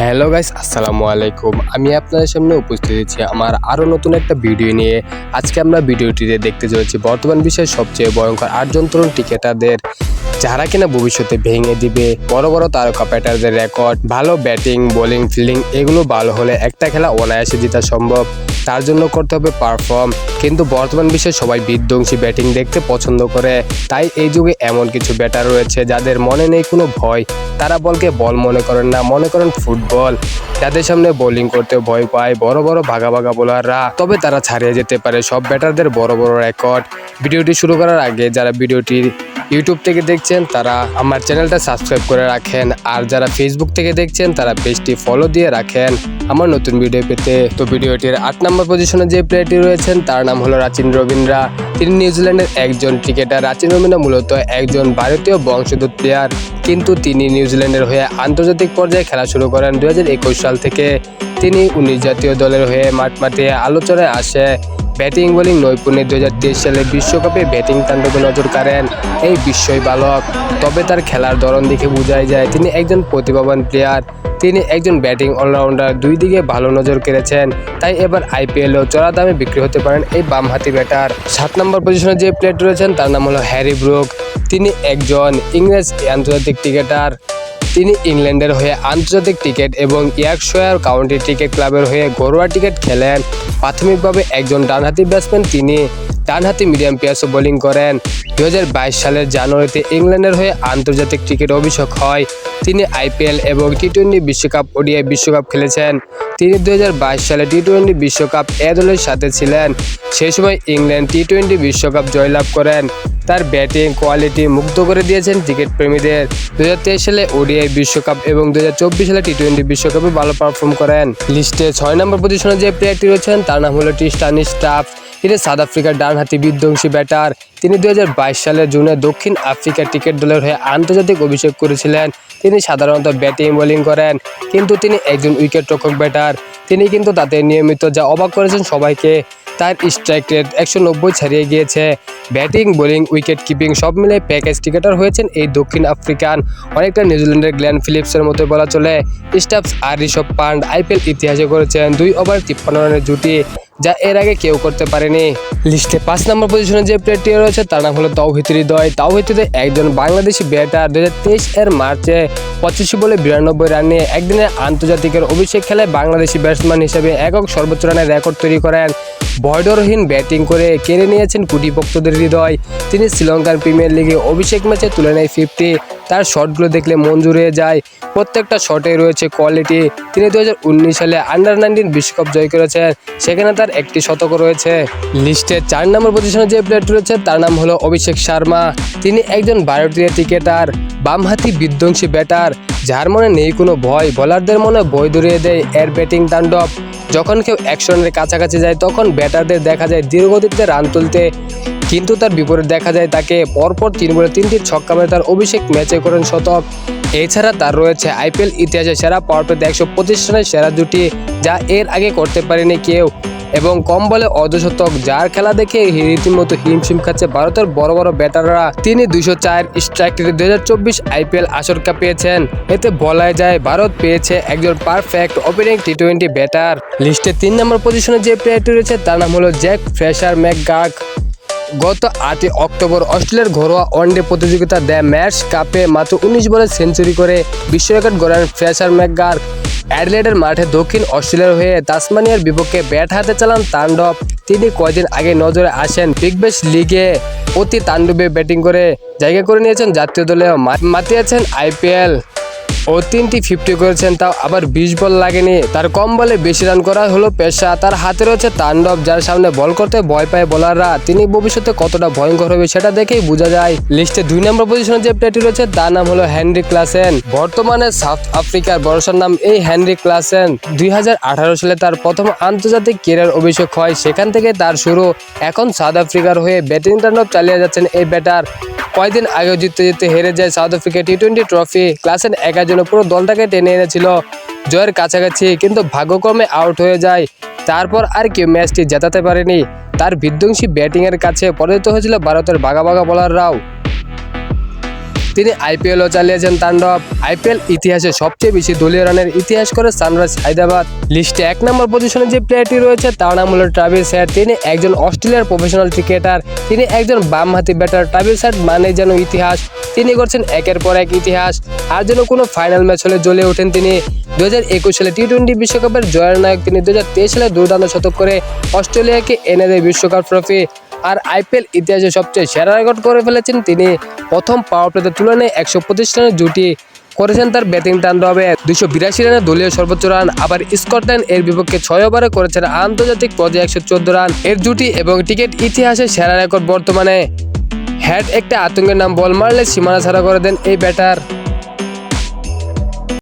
Hello guys, আসসালামু আলাইকুম। আমি আপনাদের সামনে উপস্থিত হয়েছি আমার আরও নতুন একটা ভিডিও নিয়ে। আজকে আমরা ভিডিওটিতে দেখতে চলেছি বর্তমান বিশ্বের সবচেয়ে ভয়ঙ্কর আটজন তরুণ টিকেটারদের যারা কিনা ভবিষ্যতে ভেঙে দিবে, বড় বড় তারকা প্যাটারদের রেকর্ড ভালো ব্যাটিং বোলিং ফিল্ডিং এগুলো ভালো হলে একটা খেলা অনায়াসে জেতা সম্ভব। তার জন্য করতে হবে পারফর্ম কিন্তু বর্তমান বিশ্বে সবাই বিধ্বংসী ব্যাটিং দেখতে পছন্দ করে। তাই এই যুগে এমন কিছু ব্যাটার রয়েছে যাদের মনে নেই কোনো ভয়। তারা বলকে বল মনে করেন না, মনে করেন ফুটবল। যাদের সামনে বোলিং করতে ভয় পায়, বড় বড় ভাগা ভাগা বোলাররা। তবে তারা ছাড়িয়ে যেতে পারে সব ব্যাটারদের বড় বড় রেকর্ড ভিডিওটি শুরু করার আগে যারা ভিডিওটি ইউটিউব থেকে দেখছেন, তারা আমার চ্যানেলটা সাবস্ক্রাইব করে রাখেন। আর যারা ফেসবুক থেকে দেখছেন, তারা পেজটি ফলো দিয়ে রাখেন। আমার নতুন ভিডিও পেতে। তো ভিডিওটির আট নম্বর পজিশনে যে প্লেয়ারটি রয়েছেন, তার নাম হলো রাচিন রবীন্দ্রা। তিনি নিউজিল্যান্ডের একজন ক্রিকেটার রাচিন রবীন্দ্রা মূলত একজন ভারতীয় বংশোদ্ভূত প্লেয়ার কিন্তু তিনি নিউজিল্যান্ডের হয়ে আন্তর্জাতিক পর্যায়ে খেলা শুরু করেন দু হাজার একুশ সাল থেকে। তিনি উনিশ জাতীয় দলের হয়ে মাঠ মাঠে আলোচনায় আসে। ব্যাটিং বোলিং নৈপুণ্যে দু হাজার তেইশ সালে বিশ্বকাপে ব্যাটিং তাণ্ডবে নজর কাড়েন এই বিশ্বই বালক। তবে তার খেলার ধরন দেখে বোঝাই যায়, তিনি একজন প্রতিভাবান প্লেয়ার তিনি একজন ব্যাটিং অলরাউন্ডার দুই দিকে ভালো নজর কেড়েছেন। তাই এবার আইপিএলও চড়া দামে বিক্রি হতে পারেন এই বামহাতি ব্যাটার সাত নম্বর পজিশনে যে প্লেয়ার রয়েছেন, তার নাম হলো হ্যারি ব্রুক। তিনি একজন ইংরেজ আন্তর্জাতিক ক্রিকেটার তিনি ইংল্যান্ডের হয়ে আন্তর্জাতিক ক্রিকেট এবং ইয়ার্কশয়ার কাউন্টি ক্রিকেট ক্লাবের হয়ে ঘরোয়া ক্রিকেট খেলেন। প্রাথমিকভাবে একজন ডানহাতি ব্যাটসম্যান তিনি ডানহাতি মিডিয়াম পেয়ার্সও বোলিং করেন। দু হাজার বাইশ সালের জানুয়ারিতে ইংল্যান্ডের হয়ে আন্তর্জাতিক ক্রিকেট অভিষেক হয়। তিনি আইপিএল এবং টি টোয়েন্টি বিশ্বকাপ ওডিআই বিশ্বকাপ খেলেছেন। তিনি বাইশ সালে টি টোয়েন্টি বিশ্বকাপ এ দলের সাথে ছিলেন। সেই সময় ইংল্যান্ড টি টোয়েন্টি বিশ্বকাপ জয়লাভ করেন। তার ব্যাটিং কোয়ালিটি মুগ্ধ করে দিয়েছেন ক্রিকেট প্রেমীদের দু সালে ওডিআই বিশ্বকাপ এবং দুই হাজার চব্বিশ সালে টি টোয়েন্টি বিশ্বকাপে ভালো পারফর্ম করেন। লিস্টে ছয় নম্বর পজিশনে যে প্লেয়ারটি রয়েছেন, তার নাম হলো টিস্টানি স্টাফ তিনি সাউথ আফ্রিকার ডানহাতি বিধ্বংসী ব্যাটার। তিনি দু সালের জুনে দক্ষিণ আফ্রিকা ক্রিকেট দলের হয়ে আন্তর্জাতিক অভিষেক করেছিলেন। তিনি সাধারণত ব্যাটিং বোলিং করেন, কিন্তু তিনি একজন উইকেট রক্ষক ব্যাটার তিনি কিন্তু তাতে নিয়মিত যা অবাক করেছেন সবাইকে, তার স্ট্রাইক রেট একশো নব্বই ছাড়িয়ে গিয়েছে। ব্যাটিং বোলিং উইকেট কিপিং সব মিলে প্যাকেজ ক্রিকেটার হয়েছেন এই দক্ষিণ আফ্রিকান। অনেকটা নিউজিল্যান্ডের গ্ল্যান ফিলিপসের মতো বলা চলে। স্টাফস আর ঋষভ পান্ড আইপিএল ইতিহাসে করেছেন দুই ওভার তিপ্পান্ন রানের জুটি। যা এর আগে কেউ করতে পারেনি। লিস্টে পাঁচ নম্বর পজিশনে যে প্লেয়ারটি রয়েছে, তার নাম হলো তৌহিদ হৃদয়। তৌহিদ হৃদয় একজন বাংলাদেশি ব্যাটার দুই হাজার তেইশ এর মার্চে পঁচাশি বলে বিরানব্বই রান নিয়ে একদিনের আন্তর্জাতিকের অভিষেক খেলায় বাংলাদেশি ব্যাটসম্যান হিসেবে একক সর্বোচ্চ রানের রেকর্ড তৈরি করেন। বয়ডরহীন ব্যাটিং করে কেড়ে নিয়েছেন কুটি ভক্তদের হৃদয়। তিনি শ্রীলঙ্কার প্রিমিয়ার লিগে অভিষেক ম্যাচে তুলে নেয় ফিফটি তার শটগুলো দেখলে মন জুড়ে যায়। প্রত্যেকটা শটে রয়েছে কোয়ালিটি তিনি দুহাজার উনিশ সালে আন্ডার নাইনটিন বিশ্বকাপ জয় করেছেন। সেখানে তার একটি শতক রয়েছে। লিস্টে চার নম্বর পজিশনে যে প্লেয়ারটি রয়েছে, তার নাম হলো অভিষেক শর্মা। তিনি একজন ভারতীয় ক্রিকেটার বামহাতি বিধ্বংসী ব্যাটার যার মনে নেই কোনো ভয়। বোলারদের মনে বই ধরিয়ে দেয়। এর ব্যাটিং তাণ্ডব। যখন কেউ একশো রানের কাছাকাছি যায়, তখন ব্যাটারদের দেখা যায় দীর্ঘগতিতে রান তুলতে। কিন্তু তার বিপরীত দেখা যায় তাকে পরপর তিন বলে তিনটি ছক্কা মেরে তার অভিষেক ম্যাচে করেন শতক। এছাড়া তার রয়েছে আইপিএল ইতিহাসে সেরা পাওয়ার প্লেতে একশো পঁচিশ রানের সেরা জুটি যা এর আগে করতে পারেনি কেউ। এবং কম বলে অর্ধশতক যার খেলা দেখে রীতিমতো হিমশিম খাচ্ছে ভারতের বড় বড় ব্যাটাররা। তিনি দুইশো চার স্ট্রাইক রেটে দুই হাজার চব্বিশ আইপিএল আসরকা পেয়েছেন। এতে বলা যায় ভারত পেয়েছে একজন perfect opening T twenty batter. লিস্টে তিন নম্বর পজিশনে যে প্লেয়ারটি রয়েছে তার নাম হলো জ্যাক ফ্রেশার ম্যাকগার্ক গত আটই অক্টোবর অস্ট্রেলিয়ার ঘরোয়া ওয়ানডে প্রতিযোগিতা দ্য ম্যাচ কাপে মাত্র উনিশ বলে সেঞ্চুরি করে বিশ্ব রেকর্ড গড়েন ফ্রেশার ম্যাকগার্ক অ্যাডলেডের মাঠে দক্ষিণ অস্ট্রেলিয়ার হয়ে তাসমানিয়ার বিপক্ষে ব্যাট হাতে চালান তাণ্ডব। তিনি কয়দিন আগে নজরে আসেন বিগ ব্যাশ লিগে। অতি তাণ্ডবে ব্যাটিং করে জায়গা করে নিয়েছেন জাতীয় দলেও মা- মাতিয়েছেন আইপিএল। ও তিনটি ফিফটি করেছেন, তাও আবার বিশ বল লাগেনি। তার কম বলে বেশি রান করা হলো পেশা। তার হাতে রয়েছে তাণ্ডব, যার সামনে বল করতে ভয় পায় বোলাররা। তিনি ভবিষ্যতে কতটা ভয়ঙ্কর হবে সেটা দেখেই বোঝা যায়। লিস্টে দুই নম্বর পজিশনে যে প্লেয়ারটি রয়েছে, তার নাম হলো হেনরি ক্লাসেন। বর্তমানে সাউথ আফ্রিকার ভরসার নাম এই হেনরি ক্লাসেন। দুই হাজার আঠারো সালে তার প্রথম আন্তর্জাতিক ক্যারিয়ার অভিষেক হয়। সেখান থেকে তার শুরু। এখন সাউথ আফ্রিকার হয়ে ব্যাটিং তাণ্ডব চালিয়ে যাচ্ছেন এই ব্যাটার। কয়েকদিন আগে জিততে জিততে হেরে যায় South Africa T twenty trophy. ক্লাসের একার জন্য পুরো দলটাকে টেনে এনেছিল। জয়ের কাছাকাছি কিন্তু ভাগ্যক্রমে আউট হয়ে যায়। তারপর আর কেউ ম্যাচটি জেতাতে পারেনি। তার বিধ্বংসী ব্যাটিংয়ের কাছে পরাজিত হয়েছিল ভারতের বাঘা বাঘা বোলাররাও তিনি আইপিএলও চালিয়েছেন তাণ্ডব। আইপিএল ইতিহাসে সবচেয়ে বেশি দলীয় রানের ইতিহাস করে সানরাইজ হায়দ্রাবাদ। লিস্টে এক নম্বর পজিশনে যে প্লেয়ারটি রয়েছে, তার নাম হলো ট্রাভিস হেড তিনি একজন অস্ট্রেলিয়ার প্রফেশনাল ক্রিকেটার তিনি একজন বামহাতি ব্যাটার ট্রাভিস হেড মানে যেন ইতিহাস। তিনি করছেন একের পর এক ইতিহাস। আর যেন কোনো ফাইনাল ম্যাচ হলে জ্বলে ওঠেন তিনি। দু হাজার একুশ সালে টি টোয়েন্টি বিশ্বকাপের জয়ের নায়ক তিনি। দু হাজার তেইশ সালে দুর্দান্ত শতক করে অস্ট্রেলিয়াকে এনে দেয় বিশ্বকাপ ট্রফি আর আইপিএল ইতিহাসে সবচেয়ে সেরা রেকর্ড করে ফেলেছেন তিনি। প্রথম পাওয়ার প্লেতে তুলনায় একশো পঁচিশ রানের জুটি করেছেন তার ব্যাটিং টান তাণ্ডবে। দুশো বিরাশি রানে দলীয় সর্বোচ্চ রান আবার স্কটল্যান্ড এর বিপক্ষে ছয় ওভারে করেছেন আন্তর্জাতিক পর্যায়ে একশো চোদ্দ রান। এর জুটি এবং টিকিট ইতিহাসে সেরা রেকর্ড বর্তমানে। হ্যাড একটা আতঙ্কের নাম বল মারলে সীমানা ছাড়া করে দেন এই ব্যাটার